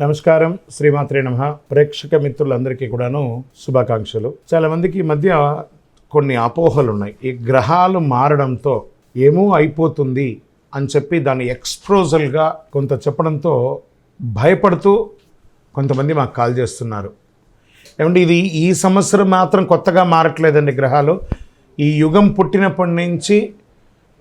నమస్కారం శ్రీమాత్రే నమ. ప్రేక్షక మిత్రులందరికీ కూడాను శుభాకాంక్షలు. చాలామందికి ఈ మధ్య కొన్ని అపోహలు ఉన్నాయి ఈ గ్రహాలు మారడంతో ఏమో అయిపోతుంది అని చెప్పి దాన్ని ఎక్స్ప్రోజల్గా కొంత చెప్పడంతో భయపడుతూ కొంతమంది మాకు కాల్ చేస్తున్నారు. ఏమంటే ఇది ఈ సంవత్సరం మాత్రం కొత్తగా మారట్లేదండి గ్రహాలు. ఈ యుగం పుట్టినప్పటి నుంచి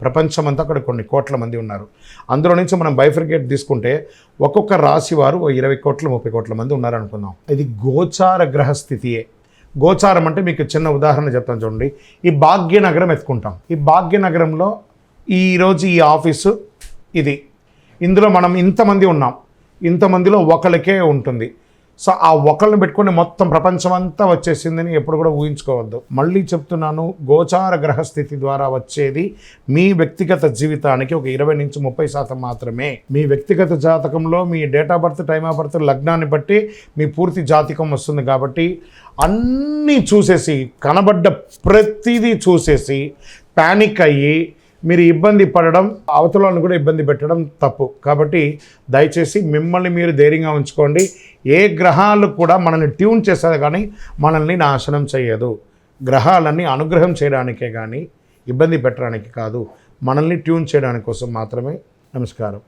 ప్రపంచమంతా అక్కడ కొన్ని కోట్ల మంది ఉన్నారు. అందులో నుంచి మనం బైఫర్గేట్ తీసుకుంటే ఒక్కొక్క రాశి వారు ఓ ఇరవై కోట్ల ముప్పై కోట్ల మంది ఉన్నారనుకుందాం. ఇది గోచార గ్రహ స్థితియే. గోచారం అంటే మీకు చిన్న ఉదాహరణ చెప్తాను చూడండి. ఈ భాగ్యనగరం ఎత్తుకుంటాం. ఈ భాగ్యనగరంలో ఈరోజు ఈ ఆఫీసు ఇది. ఇందులో మనం ఇంతమంది ఉన్నాం. ఇంతమందిలో ఒకరికే ఉంటుంది. సో ఆ ఒకళ్ళని పెట్టుకుని మొత్తం ప్రపంచం అంతా వచ్చేసిందని ఎప్పుడు కూడా ఊహించుకోవద్దు. మళ్ళీ చెప్తున్నాను గోచార గ్రహస్థితి ద్వారా వచ్చేది మీ వ్యక్తిగత జీవితానికి ఒక ఇరవై నుంచి ముప్పై శాతం మాత్రమే. మీ వ్యక్తిగత జాతకంలో మీ date of birth time of birth లగ్నాన్ని బట్టి మీ పూర్తి జాతకం వస్తుంది కాబట్టి అన్నీ చూసేసి కనబడ్డ ప్రతిదీ చూసేసి ప్యానిక్ అయ్యి మీరు ఇబ్బంది పడడం అవతలను కూడా ఇబ్బంది పెట్టడం తప్పు. కాబట్టి దయచేసి మిమ్మల్ని మీరు ధైర్యంగా ఉంచుకోండి. ఏ గ్రహాలు కూడా మనల్ని ట్యూన్ చేస్తారు కానీ మనల్ని నాశనం చేయదు. గ్రహాలన్నీ అనుగ్రహం చేయడానికే కానీ ఇబ్బంది పెట్టడానికి కాదు. మనల్ని ట్యూన్ చేయడానికి కోసం మాత్రమే. నమస్కారం.